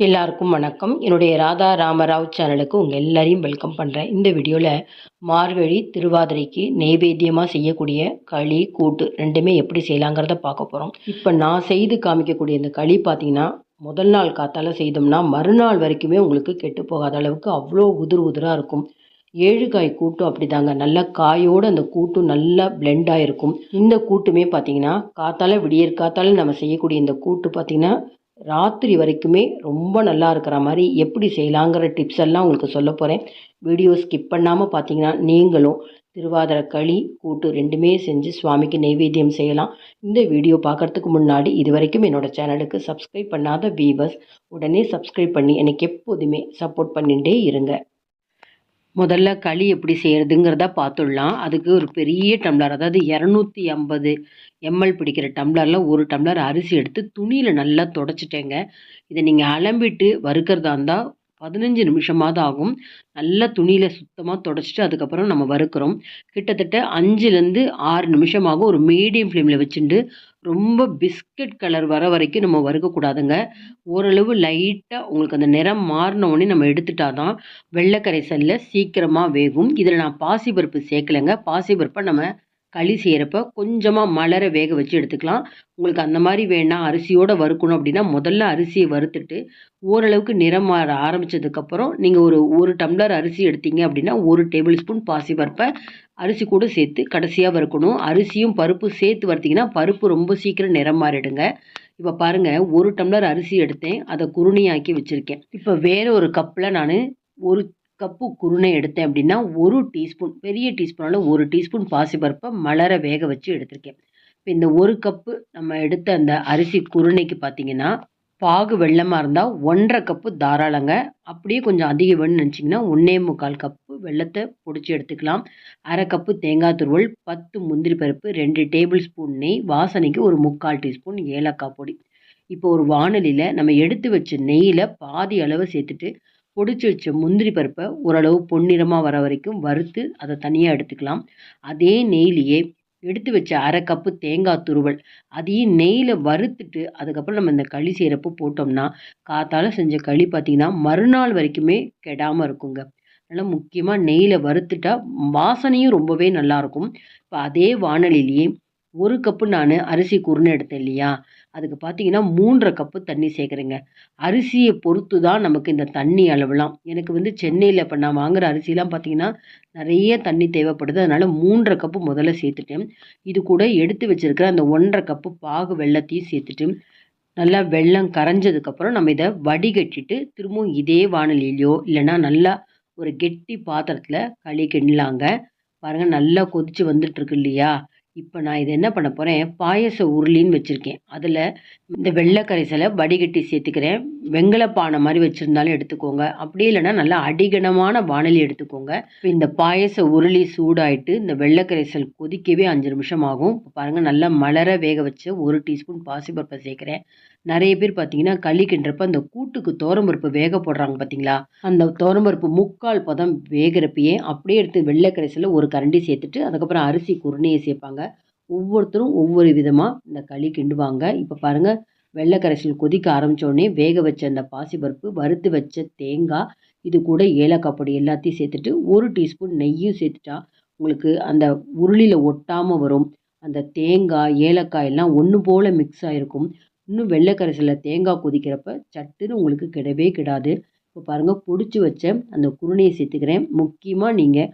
எல்லாருக்கும் வணக்கம். என்னுடைய ராதா ராமராவ் சேனலுக்கு உங்கள் எல்லாரையும் வெல்கம் பண்ணுறேன் இந்த வீடியோவில் மார்கழி திருவாதிரைக்கு நெய்வேத்தியமாக செய்யக்கூடிய களி கூட்டு ரெண்டுமே எப்படி செய்யலாங்கிறத பார்க்க போகிறோம் இப்போ நான் செய்து காமிக்கக்கூடிய இந்த களி பார்த்தீங்கன்னா முதல் நாள் காத்தால் செய்தோம்னா மறுநாள் வரைக்குமே உங்களுக்கு கெட்டு போகாத அளவுக்கு அவ்வளோ உதிர் உதிராக இருக்கும். ஏழு காய் கூட்டும் அப்படிதாங்க. நல்லா காயோடு அந்த கூட்டும் நல்லா பிளெண்டாக இருக்கும் இந்த கூட்டுமே பார்த்தீங்கன்னா காத்தால் விடியற் காத்தால நம்ம செய்யக்கூடிய இந்த கூட்டு பார்த்தீங்கன்னா ராத்திரி வரைக்குமே ரொம்ப நல்லா இருக்கிற மாதிரி எப்படி செய்யலாங்கிற டிப்ஸ் எல்லாம் உங்களுக்கு சொல்ல போகிறேன் வீடியோ ஸ்கிப் பண்ணாமல் பார்த்தீங்கன்னா நீங்களும் திருவாதிர களி கூட்டு ரெண்டுமே செஞ்சு சுவாமிக்கு நெய்வேத்தியம் செய்யலாம். இந்த வீடியோ பார்க்கறதுக்கு முன்னாடி இது வரைக்கும் என்னோட சேனலுக்கு சப்ஸ்கிரைப் பண்ணாத வீவர்ஸ் உடனே சப்ஸ்கிரைப் பண்ணி எனக்கு எப்போதுமே சப்போர்ட் பண்ணிகிட்டே இருங்க. முதல்ல களி எப்படி செய்கிறதுங்கிறத பார்த்துடலாம். அதுக்கு ஒரு பெரிய டம்ளர் அதாவது இரநூத்தி ஐம்பது எம்எல் பிடிக்கிற டம்ளரில் ஒரு டம்ளர் அரிசி எடுத்து துணியில் நல்லா தொடச்சிட்டேங்க. இதை நீங்கள் அலம்பிட்டு வறுக்கிறதா இருந்தால் பதினஞ்சு நிமிஷமாவது ஆகும். நல்லா துணியில் சுத்தமாக தொடச்சிட்டு அதுக்கப்புறம் நம்ம வறுக்கிறோம். கிட்டத்தட்ட அஞ்சுலேருந்து ஆறு நிமிஷமாக ஒரு மீடியம் ஃப்ளேமில் வச்சுட்டு ரொம்ப பிஸ்கட் கலர் வர வரைக்கும் நம்ம வறுக்கக்கூடாதுங்க. ஓரளவு லைட்டாக உங்களுக்கு அந்த நிறம் மாறினோடனே நம்ம எடுத்துட்டா தான் வெள்ளைக்கரைசலில் சீக்கிரமாக வேகும். இதில் நான் பாசிப்பருப்பு சேர்க்கலைங்க. பாசிப்பருப்பை நம்ம களி செய்கிறப்ப கொஞ்சமாக மலரை வேக வச்சு எடுத்துக்கலாம். உங்களுக்கு அந்த மாதிரி வேணாம் அரிசியோடு வறுக்கணும் அப்படின்னா முதல்ல அரிசியை வறுத்துட்டு ஓரளவுக்கு நிறம் மாற ஆரம்பித்ததுக்கப்புறம் நீங்கள் ஒரு ஒரு டம்ளர் அரிசி எடுத்தீங்க அப்படின்னா ஒரு டேபிள் ஸ்பூன் பாசி பருப்பை அரிசி கூட சேர்த்து கடைசியாக வறுக்கணும். அரிசியும் பருப்பு சேர்த்து வறுத்தீங்கன்னா பருப்பு ரொம்ப சீக்கிரம் நிறம் மாறிடுங்க. இப்போ பாருங்கள் ஒரு டம்ளர் அரிசி எடுத்தேன். அதை குருணியாக்கி வச்சுருக்கேன். இப்போ வேறு ஒரு கப்பில் நான் ஒரு கப்பு குருணை எடுத்தேன் அப்படின்னா ஒரு டீஸ்பூன் பெரிய டீஸ்பூனால் ஒரு டீஸ்பூன் பாசிப்பருப்பை மலர வேக வச்சு எடுத்திருக்கேன். இப்போ இந்த ஒரு கப்பு நம்ம எடுத்த அந்த அரிசி குருணைக்கு பார்த்தீங்கன்னா பாகு வெள்ளமாக இருந்தால் ஒன்றரை கப்பு தாராளங்க. அப்படியே கொஞ்சம் அதிக வேணும்னு நினச்சிங்கன்னா ஒன்றே முக்கால் கப்பு வெள்ளத்தை பொடிச்சு எடுத்துக்கலாம். அரை கப்பு தேங்காய் துருவல் பத்து முந்திரி பருப்பு ரெண்டு டேபிள் ஸ்பூன் நெய் வாசனைக்கு ஒரு முக்கால் டீஸ்பூன் ஏலக்காய் பொடி. இப்போ ஒரு வானொலியில் நம்ம எடுத்து வச்ச நெய்யில் பாதி அளவு சேர்த்துட்டு பொடிச்சு வச்ச முந்திரி பருப்பை ஓரளவு பொன்னிறமாக வர வரைக்கும் வறுத்து அதை தனியாக எடுத்துக்கலாம். அதே நெய்லியே எடுத்து வச்ச அரை கப்பு தேங்காய் துருவல். அதையும் நெய்யில் வறுத்துட்டு அதுக்கப்புறம் நம்ம இந்த களி செய்கிறப்போ போட்டோம்னா காத்தால் செஞ்ச களி பார்த்திங்கன்னா மறுநாள் வரைக்குமே கெடாமல் இருக்குங்க. அதனால் முக்கியமாக நெய்யில் வறுத்துட்டா வாசனையும் ரொம்பவே நல்லாயிருக்கும் இப்போ அதே வானலிலேயே ஒரு கப்பு நான் அரிசி குருணை எடுத்தேன் இல்லையா? அதுக்கு பார்த்தீங்கன்னா மூன்றரை கப்பு தண்ணி சேர்க்குறேங்க அரிசியை பொறுத்து தான் நமக்கு இந்த தண்ணி அளவுலாம் எனக்கு வந்து சென்னையில் இப்போ நான் வாங்குகிற அரிசிலாம் பார்த்தீங்கன்னா நிறைய தண்ணி தேவைப்படுது. அதனால் மூன்றரை கப்பு முதல்ல சேர்த்துட்டேன். இது கூட எடுத்து வச்சுருக்கிற அந்த ஒன்றரை கப்பு பாகு வெள்ளத்தையும் சேர்த்துட்டு நல்லா வெள்ளம் கரைஞ்சதுக்கப்புறம் நம்ம இதை வடிகட்டிட்டு திரும்பவும் இதே வானலிலையோ இல்லைன்னா நல்லா ஒரு கெட்டி பாத்திரத்தில் களி கிண்டலாங்க. பாருங்கள் நல்லா கொதித்து வந்துட்டுருக்கு இல்லையா? இப்போ நான் இதை என்ன பண்ண போகிறேன் பாயச உருளின்னு வச்சுருக்கேன். அதில் இந்த வெள்ளை கரைசலை வடிகட்டி சேர்த்துக்கிறேன். வெங்கல பானை மாதிரி வச்சுருந்தாலும் எடுத்துக்கோங்க. அப்படி இல்லைன்னா நல்லா அடிகனமான வானலி எடுத்துக்கோங்க. இந்த பாயச உருளி சூடாயிட்டு இந்த வெள்ளை கரைசல் கொதிக்கவே அஞ்சு நிமிஷம் ஆகும். இப்போ பாருங்கள் நல்லா மலர வேக வச்சு ஒரு டீஸ்பூன் பாசிப்பருப்பை சேர்க்குறேன். நிறைய பேர் பார்த்தீங்கன்னா களி கிண்டுறப்ப அந்த கூட்டுக்கு தோரம்பருப்பு வேக போடுறாங்க பார்த்தீங்களா? அந்த தோரம்பருப்பு முக்கால் பதம் வேகிறப்பயே அப்படியே எடுத்து வெள்ளை கரைசலில் ஒரு கரண்டி சேர்த்துட்டு அதுக்கப்புறம் அரிசி குருணையை சேர்ப்பாங்க. ஒவ்வொருத்தரும் ஒவ்வொரு விதமாக இந்த களி கிண்டுவாங்க. இப்போ பாருங்கள் வெள்ளை கரைசல் கொதிக்க ஆரம்பித்தோடனே வேக வச்ச அந்த பாசிப்பருப்பு வறுத்து வச்ச தேங்காய் இது கூட ஏலக்காய் பொடி எல்லாத்தையும் சேர்த்துட்டு ஒரு டீஸ்பூன் நெய்யும் சேர்த்துட்டா உங்களுக்கு அந்த உருளியில் ஒட்டாமல் வரும். அந்த தேங்காய் ஏலக்காய் எல்லாம் ஒன்று போல் மிக்ஸ் ஆகிருக்கும் இன்னும் வெள்ளை கரைசலில் தேங்காய் கொதிக்கிறப்ப சட்டுன்னு உங்களுக்கு கிடவே கிடாது. இப்போ பாருங்கள் பொடிச்சு வச்ச அந்த குருணையை சேர்த்துக்கிறேன். முக்கியமாக நீங்கள்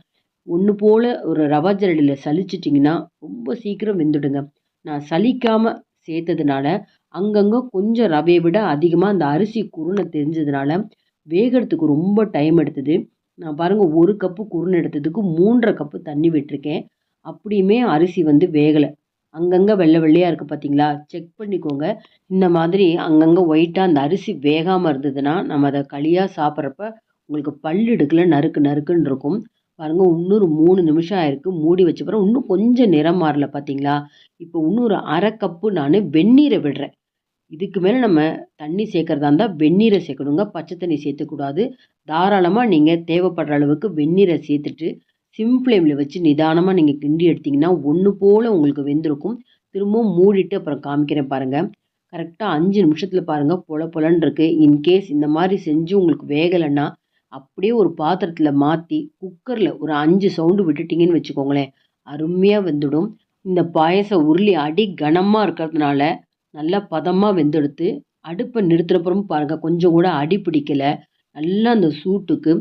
ஒன்று போல் ஒரு ரவா ஜரடியில் சலிச்சிட்டிங்கன்னா ரொம்ப சீக்கிரம் வெந்துடுங்க. நான் சலிக்காமல் சேர்த்ததுனால அங்கங்கே கொஞ்சம் ரவையை விட அதிகமாக அந்த அரிசி குருணை தெரிஞ்சதுனால வேகிறதுக்கு ரொம்ப டைம் எடுத்தது. நான் பாருங்கள் ஒரு கப்பு குருணை எடுத்ததுக்கு மூன்றரை கப்பு தண்ணி விட்டுருக்கேன். அப்படியுமே அரிசி வந்து வேகலை. அங்கங்கே வெள்ளை வெள்ளையாக இருக்குது பார்த்தீங்களா செக் பண்ணிக்கோங்க. இந்த மாதிரி அங்கங்கே ஒயிட்டாக அந்த அரிசி வேகாமல் இருந்ததுன்னா நம்ம அதை களியாக சாப்பிட்றப்ப உங்களுக்கு பல் எடுக்கல நறுக்கு நறுக்குன்னு இருக்கும். பாருங்கள் இன்னொரு மூணு நிமிஷம் ஆயிருக்கு. மூடி வச்ச பிறகு இன்னும் கொஞ்சம் நிறம் மாறல பார்த்தீங்களா இப்போ இன்னொரு அரை கப்பு நான் வெந்நீரை விடுறேன். இதுக்கு மேலே நம்ம தண்ணி சேர்க்குறதா இருந்தால் வெந்நீரை சேர்க்கணுங்க. பச்சை தண்ணி சேர்த்துக்கூடாது. தாராளமாக நீங்கள் தேவைப்படுற அளவுக்கு வெந்நீரை சேர்த்துட்டு சிம் ஃப்ளேமில் வச்சு நிதானமாக நீங்கள் கிண்டி எடுத்திங்கன்னா ஒன்று போல் உங்களுக்கு வெந்திருக்கும். திரும்பவும் மூடிட்டு அப்புறம் காமிக்கிறேன் பாருங்கள் கரெக்டாக அஞ்சு நிமிஷத்தில் பாருங்கள் பொல பொலன்னு இருக்குது இன்கேஸ் இந்த மாதிரி செஞ்சு உங்களுக்கு வேகலைன்னா அப்படியே ஒரு பாத்திரத்தில் மாற்றி குக்கரில் ஒரு அஞ்சு சவுண்டு விட்டுட்டிங்கன்னு வச்சுக்கோங்களேன். அருமையாக வெந்துடும். இந்த பாயசம் உருளி அடி கனமாக இருக்கிறதுனால நல்லா பதமாக வெந்தெடுத்து அடுப்பை நிறுத்துறப்புறம் பாருங்கள் கொஞ்சம் கூட அடி பிடிக்கலை. நல்லா அந்த சூட்டுக்கு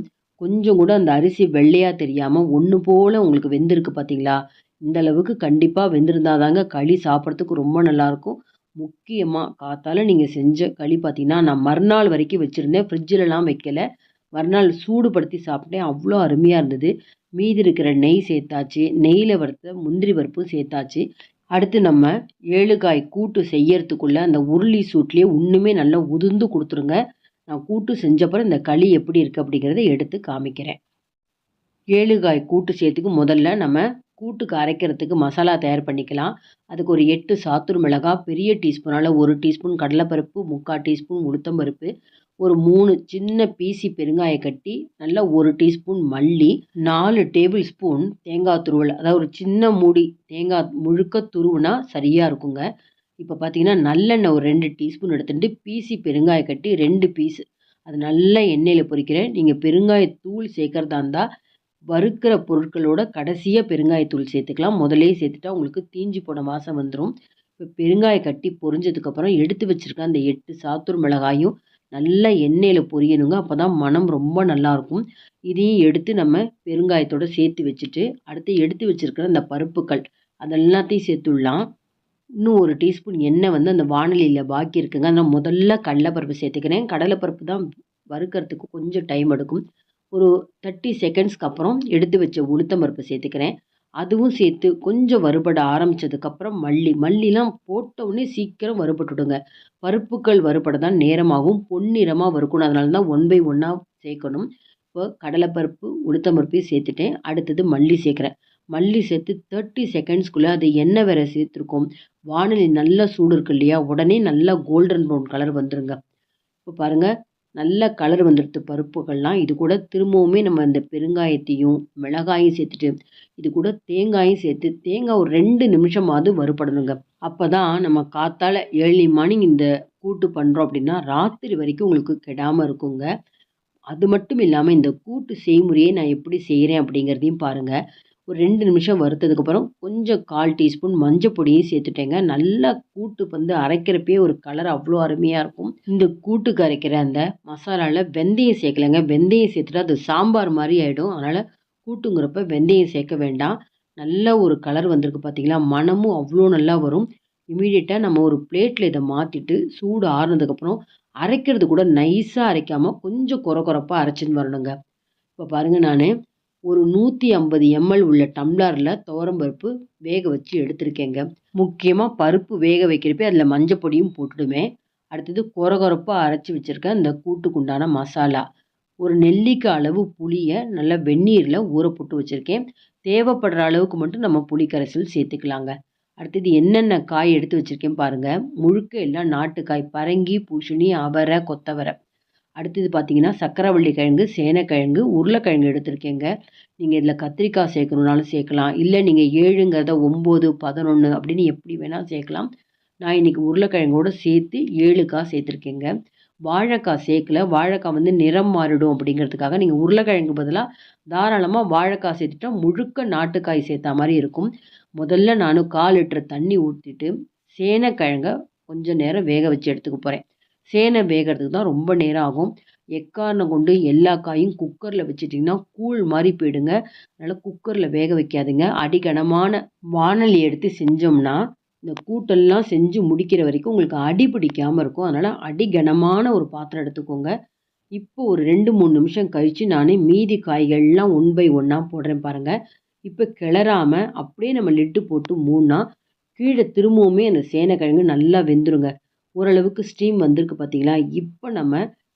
கொஞ்சம் கூட அந்த அரிசி வெள்ளையாக தெரியாமல் ஒன்று போல் உங்களுக்கு வெந்திருக்கு பார்த்தீங்களா இந்த அளவுக்கு கண்டிப்பாக வெந்திருந்தா தாங்க களி சாப்பிட்றதுக்கு ரொம்ப நல்லாயிருக்கும். முக்கியமாக காத்தால நீங்கள் செஞ்ச களி பார்த்தீங்கன்னா நான் மறுநாள் வரைக்கும் வச்சுருந்தேன். ஃப்ரிட்ஜிலலாம் வைக்கலை. மறுநாள் சூடுபடுத்தி சாப்பிட்டேன். அவ்வளோ அருமையாக இருந்தது. மீதி இருக்கிற நெய் சேர்த்தாச்சு. நெய்யில் வறுத்த முந்திரி பருப்பும் சேர்த்தாச்சு. அடுத்து நம்ம ஏழுகாய் கூட்டு செய்யறதுக்குள்ளே அந்த உருளி சூட்லேயே ஒன்றுமே நல்லா உதிர்ந்து கொடுத்துருங்க. நான் கூட்டு செஞ்சப்பறம் இந்த களி எப்படி இருக்குது அப்படிங்கிறத எடுத்து காமிக்கிறேன். ஏழுகாய் கூட்டு சேர்த்துக்கு முதல்ல நம்ம கூட்டுக்கு அரைக்கிறதுக்கு மசாலா தயார் பண்ணிக்கலாம். அதுக்கு ஒரு எட்டு சாத்தூர் மிளகாய் பெரிய டீஸ்பூனால் ஒரு டீஸ்பூன் கடலைப்பருப்பு முக்கால் டீஸ்பூன் உளுத்தம்பருப்பு ஒரு மூணு சின்ன பீசி பெருங்காய கட்டி நல்லா ஒரு டீஸ்பூன் மல்லி நாலு டேபிள் ஸ்பூன் தேங்காய் துருவல். அதாவது ஒரு சின்ன மூடி தேங்காய் முழுக்க துருவுனா சரியாக இருக்குங்க. இப்போ பார்த்தீங்கன்னா நல்லெண்ணெய் ஒரு ரெண்டு டீஸ்பூன் எடுத்துகிட்டு பீசி பெருங்காய கட்டி ரெண்டு பீஸ். அது நல்லா எண்ணெயில் பொரிக்கிறேன். நீங்கள் பெருங்காயத்தூள் சேர்க்குறதா இருந்தால் வறுக்கிற பொருட்களோட கடைசியாக பெருங்காயத்தூள் சேர்த்துக்கலாம். முதலே சேர்த்துட்டா உங்களுக்கு தீஞ்சி போன வாசம் வந்துடும் இப்போ பெருங்காய கட்டி பொரிஞ்சதுக்கப்புறம் எடுத்து வச்சுருக்க அந்த எட்டு சாத்தூர் மிளகாயும் நல்லா எண்ணெயில் பொரியணுங்க. அப்போ தான் மனம் ரொம்ப நல்லாயிருக்கும் இதையும் எடுத்து நம்ம பெருங்காயத்தோடு சேர்த்து வச்சுட்டு அடுத்து எடுத்து வச்சுருக்கிற அந்த பருப்புக்கள் அதெல்லாத்தையும் சேர்த்துடலாம். இன்னும் ஒரு டீஸ்பூன் எண்ணெய் வந்து அந்த வானிலையில் பாக்கி இருக்குங்க. நான் முதல்ல கடலைப்பருப்பு சேர்த்துக்கிறேன். கடலைப்பருப்பு தான் வறுக்கிறதுக்கு கொஞ்சம் டைம் எடுக்கும். ஒரு தேர்ட்டி செகண்ட்ஸ்க்கு அப்புறம் எடுத்து வச்ச உளுத்தம் பருப்பு சேர்த்துக்கிறேன். அதுவும் சேர்த்து கொஞ்சம் வறுபட ஆரம்பித்ததுக்கப்புறம் மல்லி மல்லிலாம் போட்டவுடனே சீக்கிரம் வறுபட்டுடுங்க. பருப்புகள் வறுபட தான் நேரமாகவும் பொன்னிறமாக வறுக்கணும். அதனால தான் ஒன் பை ஒன்னாக சேர்க்கணும். இப்போ கடலைப்பருப்பு உளுத்தம்பருப்பையும் சேர்த்துட்டேன். அடுத்தது மல்லி சேர்க்குறேன். மல்லி சேர்த்து தேர்ட்டி செகண்ட்ஸ்குள்ளே அது எண்ணெய் வேற சேர்த்துருக்கோம். வானிலை நல்லா சூடு இருக்கு இல்லையா? உடனே நல்லா கோல்டன் ப்ரௌன் கலர் வந்துருங்க. இப்போ பாருங்கள் நல்ல கலர் வந்துடுது பருப்புகள்லாம் இது கூட திரும்பவுமே நம்ம இந்த பெருங்காயத்தையும் மிளகாயும் சேர்த்துட்டு இது கூட தேங்காயும் சேர்த்து தேங்காய் ஒரு ரெண்டு நிமிஷமாவது வறுபடணுங்க. அப்போ தான் நம்ம காத்தால் ஏர்லி மார்னிங் இந்த கூட்டு பண்ணுறோம் அப்படின்னா ராத்திரி வரைக்கும் உங்களுக்கு கெடாமல் இருக்குங்க. அது மட்டும் இல்லாமல் இந்த கூட்டு செய்முறையை நான் எப்படி செய்கிறேன் அப்படிங்கிறதையும் பாருங்கள் ஒரு ரெண்டு நிமிஷம் வறுத்ததுக்கப்புறம் கொஞ்சம் கால் டீஸ்பூன் மஞ்சள் பொடியும் சேர்த்துட்டேங்க. நல்லா கூட்டு வந்து அரைக்கிறப்பே ஒரு கலர் அவ்வளோ அருமையாக இருக்கும். இந்த கூட்டுக்கு அரைக்கிற அந்த மசாலாவில் வெந்தயம் சேர்க்கலைங்க. வெந்தயம் சேர்த்துட்டு அது சாம்பார் மாதிரி ஆகிடும் அதனால் கூட்டுங்கிறப்ப வெந்தயம் சேர்க்க வேண்டாம். நல்ல ஒரு கலர் வந்திருக்கு பார்த்தீங்களா மனமும் அவ்வளோ நல்லா வரும். இமீடியட்டாக நம்ம ஒரு பிளேட்டில் இதை மாற்றிட்டு சூடு ஆறுனதுக்கப்புறம் அரைக்கிறது கூட நைஸாக அரைக்காமல் கொஞ்சம் குறை குறைப்பாக அரைச்சின்னு வரணுங்க. இப்போ பாருங்கள் நான். ஒரு நூற்றி ஐம்பது எம்எல் உள்ள டம்ளரில் துவரம்பருப்பு வேக வச்சு எடுத்திருக்கேங்க. முக்கியமாக பருப்பு வேக வைக்கிறப்ப அதில் மஞ்சள் பொடியும் போட்டுடுமே. அடுத்தது கொரகொரப்பாக அரைச்சி வச்சுருக்கேன் இந்த கூட்டுக்குண்டான மசாலா. ஒரு நெல்லிக்காய் அளவு புளியை நல்லா வெந்நீரில் ஊற போட்டு வச்சுருக்கேன். தேவைப்படுற அளவுக்கு மட்டும் நம்ம புளி கரைசல் சேர்த்துக்கலாங்க. அடுத்தது என்னென்ன காய் எடுத்து வச்சுருக்கேன் பாருங்கள் முழுக்க எல்லாம் நாட்டுக்காய். பரங்கி பூசணி அவரை கொத்தவரை. அடுத்தது பார்த்தீங்கன்னா சக்கரவள்ளி கிழங்கு சேனைக்கிழங்கு உருளைக்கிழங்கு எடுத்திருக்கேங்க. நீங்கள் இதில் கத்திரிக்காய் சேர்க்கணுன்னாலும் சேர்க்கலாம். இல்லை நீங்கள் ஏழுங்கிறத ஒம்பது பதினொன்று அப்படின்னு எப்படி வேணால் சேர்க்கலாம். நான் இன்றைக்கி உருளைக்கிழங்கோடு சேர்த்து ஏழுக்காய் சேர்த்துருக்கேங்க. வாழைக்காய் சேர்க்கல. வாழைக்காய் வந்து நிறம் மாறிடும் அப்படிங்கிறதுக்காக நீங்கள் உருளைக்கிழங்கு பதிலாக தாராளமாக வாழைக்காய் சேர்த்துட்டா முழுக்க நாட்டுக்காய் சேர்த்தா மாதிரி இருக்கும். முதல்ல நான் கால் லிட்டர் தண்ணி ஊற்றிட்டு சேனைக்கிழங்க கொஞ்சம் நேரம் வேக வச்சு எடுத்துக்க போகிறேன் சேனை வேகிறதுக்கு தான் ரொம்ப நேரம் ஆகும். எக்காரணம் கொண்டு எல்லா காயும் குக்கரில் வச்சிட்டிங்கன்னா கூழ் மாதிரி போயிடுங்க. அதனால் குக்கரில் வேக வைக்காதுங்க. அடிகனமான வானலி எடுத்து செஞ்சோம்னா இந்த கூட்டெல்லாம் செஞ்சு முடிக்கிற வரைக்கும் உங்களுக்கு அடி பிடிக்காமல் இருக்கும். அதனால் அடிகனமான ஒரு பாத்திரம் எடுத்துக்கோங்க. இப்போ ஒரு ரெண்டு மூணு நிமிஷம் கழித்து நான் மீதி காய்கள்லாம் ஒன் பை ஒன்றா போடுறேன் பாருங்கள் இப்போ கிளறாமல் அப்படியே நம்ம லிட்டு போட்டு மூணா கீழே திரும்பவுமே அந்த சேனைக்கிழங்கு நல்லா வெந்துருங்க. ஓரளவுக்கு ஸ்டீம் வந்திருக்கு பார்த்தீங்களா இப்போ நம்ம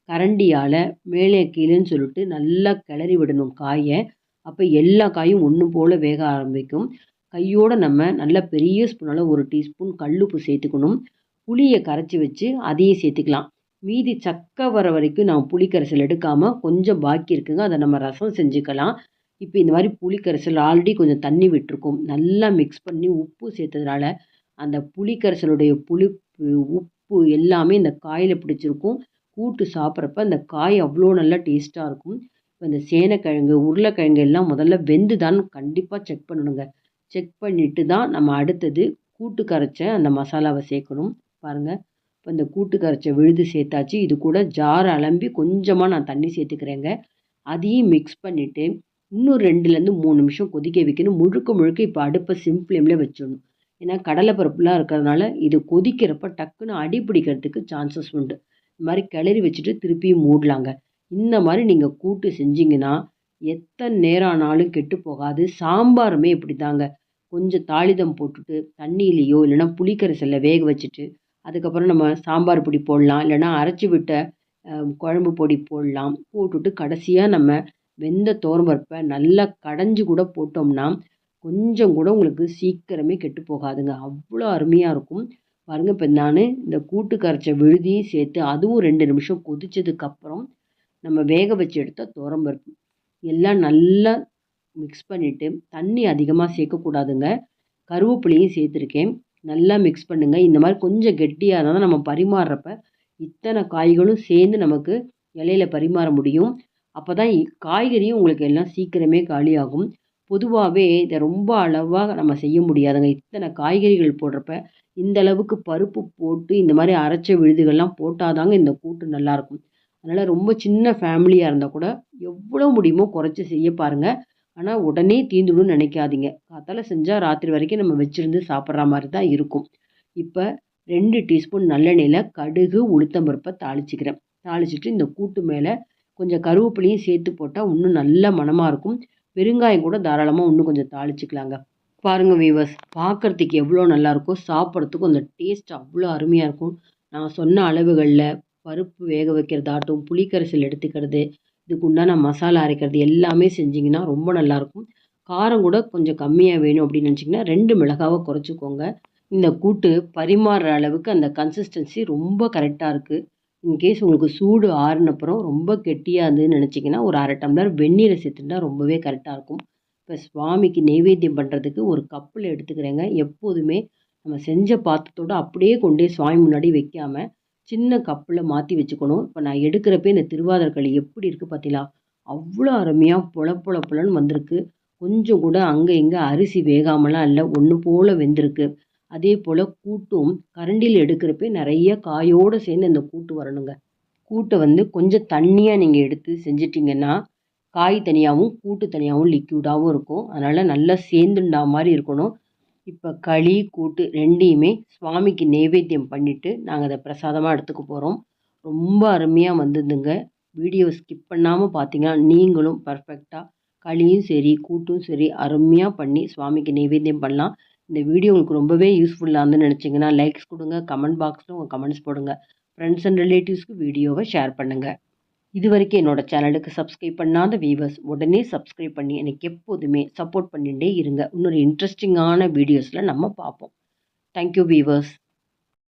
கரண்டியால் மேலே கீழேன்னு சொல்லிட்டு நல்லா கிளறி விடணும் காயை. அப்போ எல்லா காயும் ஒன்று போல் வேக ஆரம்பிக்கும். கையோடு நம்ம நல்ல பெரிய ஸ்பூனால் ஒரு டீஸ்பூன் கல்லுப்பு சேர்த்துக்கணும். புளியை கரைச்சி வச்சு அதையும் சேர்த்துக்கலாம். மீதி சக்கை வர வரைக்கும் நான் புளிக்கரைசல் எடுக்காமல் கொஞ்சம் பாக்கி இருக்குங்க. அதை நம்ம ரசம் செஞ்சுக்கலாம். இப்போ இந்த மாதிரி புளிக்கரைசல் ஆல்ரெடி கொஞ்சம் தண்ணி விட்டுருக்கோம். நல்லா மிக்ஸ் பண்ணி உப்பு சேர்த்ததுனால அந்த புளிக்கரைசலுடைய புளிப்பு உப்பு உப்பு எல்லாமே இந்த காயில் பிடிச்சிருக்கும். கூட்டு சாப்பிட்றப்ப அந்த காய் அவ்வளோ நல்லா டேஸ்ட்டாக இருக்கும். இப்போ இந்த சேனைக்கிழங்கு உருளைக்கிழங்கு எல்லாம் முதல்ல வெந்துதான்னு கண்டிப்பாக செக் பண்ணணுங்க. செக் பண்ணிவிட்டு தான் நம்ம அடுத்தது கூட்டு கரைச்ச அந்த மசாலாவை சேர்க்கணும். பாருங்கள் இப்போ இந்த கூட்டு கரைச்ச விழுது சேர்த்தாச்சு. இது கூட ஜார் அலம்பி கொஞ்சமாக நான் தண்ணி சேர்த்துக்கிறேங்க. அதையும் மிக்ஸ் பண்ணிவிட்டு இன்னும் ரெண்டுலேருந்து மூணு நிமிஷம் கொதிக்க வைக்கணும். முழுக்க முழுக்க இப்போ அடுப்பை சிம் ஃப்ளேமில் வச்சிடணும். ஏன்னா கடலைப்பருப்புலாம் இருக்கிறதுனால இது கொதிக்கிறப்ப டக்குன்னு அடி பிடிக்கிறதுக்கு சான்சஸ் உண்டு. இந்த மாதிரி கிளறி வச்சுட்டு திருப்பியும் மூடலாங்க. இந்த மாதிரி நீங்கள் கூட்டு செஞ்சிங்கன்னா எத்தனை நேரம் ஆனாலும் கெட்டு போகாது. சாம்பாருமே இப்படி தாங்க கொஞ்சம் தாளிதம் போட்டுட்டு தண்ணியிலையோ இல்லைன்னா புளிக்கரைசலில் வேக வச்சுட்டு அதுக்கப்புறம் நம்ம சாம்பார் பொடி போடலாம். இல்லைன்னா அரைச்சி விட்ட குழம்பு பொடி போடலாம். போட்டுட்டு கடைசியாக நம்ம வெந்த தோரம்பருப்பை நல்லா கடைஞ்சி கூட போட்டோம்னா கொஞ்சம் கூட உங்களுக்கு சீக்கிரமே கெட்டு போகாதுங்க. அவ்வளோ அருமையாக இருக்கும். பாருங்கள் இப்போ நான் இந்த கூட்டு கரைச்ச விழுதியும் சேர்த்து அதுவும் ரெண்டு நிமிஷம் கொதிச்சதுக்கப்புறம் நம்ம வேக வச்சு எடுத்த துவரம்பருப்பு. எல்லாம் நல்லா மிக்ஸ் பண்ணிவிட்டு தண்ணி அதிகமாக சேர்க்கக்கூடாதுங்க. கருவேப்பிலையும் சேர்த்துருக்கேன். நல்லா மிக்ஸ் பண்ணுங்கள் இந்த மாதிரி கொஞ்சம் கெட்டியாக இருந்தால் நம்ம பரிமாறுறப்ப இத்தனை காய்களும் சேர்ந்து நமக்கு இலையில பரிமாற முடியும். அப்போ தான் காய்கறியும் உங்களுக்கு எல்லாம் சீக்கிரமே காலியாகும். பொதுவாகவே இதை ரொம்ப அளவாக நம்ம செய்ய முடியாதுங்க. இத்தனை காய்கறிகள் போடுறப்ப இந்த அளவுக்கு பருப்பு போட்டு இந்த மாதிரி அரைச்ச விழுதுகள்லாம் போட்டால் தாங்க இந்த கூட்டு நல்லாயிருக்கும் அதனால் ரொம்ப சின்ன ஃபேமிலியாக இருந்தால் கூட எவ்வளோ முடியுமோ குறைச்சி செய்ய பாருங்கள் ஆனால் உடனே தீந்துடும் நினைக்காதீங்க. காத்தால செஞ்சால் ராத்திரி வரைக்கும் நம்ம வச்சுருந்து சாப்பிட்ற மாதிரி தான் இருக்கும். இப்போ ரெண்டு டீஸ்பூன் நல்லெண்ணெயில் கடுகு உளுத்தம்பருப்பை தாளிச்சிக்கிறேன். தாளிச்சிட்டு இந்த கூட்டு மேலே கொஞ்சம் கருவேப்பிலையும் சேர்த்து போட்டால் இன்னும் நல்ல மணமாக இருக்கும். பெருங்காயம் கூட தாராளமாக இன்னும் கொஞ்சம் தாளிச்சிக்கலாங்க. பாருங்கள் வீவர்ஸ் பார்க்குறதுக்கு எவ்வளோ நல்லாயிருக்கும் சாப்பிட்றதுக்கும் அந்த டேஸ்ட் அவ்வளோ அருமையாக இருக்கும். நான் சொன்ன அளவுகளில் பருப்பு வேக வைக்கிறதாட்டும் புளிக்கரைசல் எடுத்துக்கிறது இதுக்கு உண்டான மசாலா அரைக்கிறது எல்லாமே செஞ்சிங்கன்னா ரொம்ப நல்லாயிருக்கும். காரம் கூட கொஞ்சம் கம்மியாக வேணும் அப்படின்னு நினச்சிங்கன்னா ரெண்டு மிளகாவை குறைச்சிக்கோங்க. இந்த கூட்டு பரிமாறுற அளவுக்கு அந்த கன்சிஸ்டன்சி ரொம்ப கரெக்டாக இருக்குது இன்கேஸ் உங்களுக்கு சூடு ஆறுனப்புறம் ரொம்ப கெட்டியாக இருந்ததுன்னு நினச்சிங்கன்னா ஒரு அரை டம்ளர் வெந்நீரை சேர்த்துட்டா ரொம்பவே கரெக்டாக இருக்கும். இப்போ சுவாமிக்கு நெய்வேத்தியம் பண்ணுறதுக்கு ஒரு கப்பில் எடுத்துக்கிறேங்க. எப்போதுமே நம்ம செஞ்ச பாத்திரத்தோடு அப்படியே கொண்டே சுவாமி முன்னாடி வைக்காமல் சின்ன கப்பில் மாற்றி வச்சுக்கணும். இப்போ நான் எடுக்கிறப்பே இந்த திருவாதிரை களி எப்படி இருக்குது பார்த்தீங்களா அவ்வளோ அருமையாக பொல புல புலன்னு வந்திருக்கு. கொஞ்சம் கூட அங்கே இங்கே அரிசி வேகாமலாம் இல்லை. ஒன்று போல் வெந்திருக்கு. அதே போல் கூட்டும் கரண்டியில் எடுக்கிறப்பே நிறைய காயோடு சேர்ந்து அந்த கூட்டு வரணுங்க. கூட்டை வந்து கொஞ்சம் தண்ணியாக நீங்கள் எடுத்து செஞ்சிட்டிங்கன்னா காய் தனியாகவும் கூட்டு தனியாகவும் லிக்யூடாகவும் இருக்கும். அதனால் நல்லா சேர்ந்துண்டா மாதிரி இருக்கணும். இப்போ களி கூட்டு ரெண்டையுமே சுவாமிக்கு நைவேத்தியம் பண்ணிவிட்டு நாங்கள் அதை பிரசாதமாக எடுத்துக்க போகிறோம் ரொம்ப அருமையாக வந்ததுங்க. வீடியோ ஸ்கிப் பண்ணாமல் பார்த்தீங்கன்னா நீங்களும் பர்ஃபெக்டாக களியும் சரி கூட்டும் சரி அருமையாக பண்ணி சுவாமிக்கு நைவேத்தியம் பண்ணலாம். இந்த வீடியோ உங்களுக்கு ரொம்பவே யூஸ்ஃபுல்லாக நினச்சிங்கன்னா லைக்ஸ் கொடுங்க கமெண்ட் பாக்ஸில் உங்கள் கமெண்ட்ஸ் போடுங்க. ஃப்ரெண்ட்ஸ் அண்ட் ரிலேட்டிவ்ஸ்க்கு வீடியோவை ஷேர் பண்ணுங்கள் இது வரைக்கும் என்னோடய சேனலுக்கு சப்ஸ்கிரைப் பண்ணாத வீவர்ஸ் உடனே சப்ஸ்கிரைப் பண்ணி எனக்கு எப்போதுமே சப்போர்ட் பண்ணிகிட்டே இருங்க. இன்னொரு இன்ட்ரெஸ்டிங்கான வீடியோஸில் நம்ம பார்ப்போம். Thank you viewers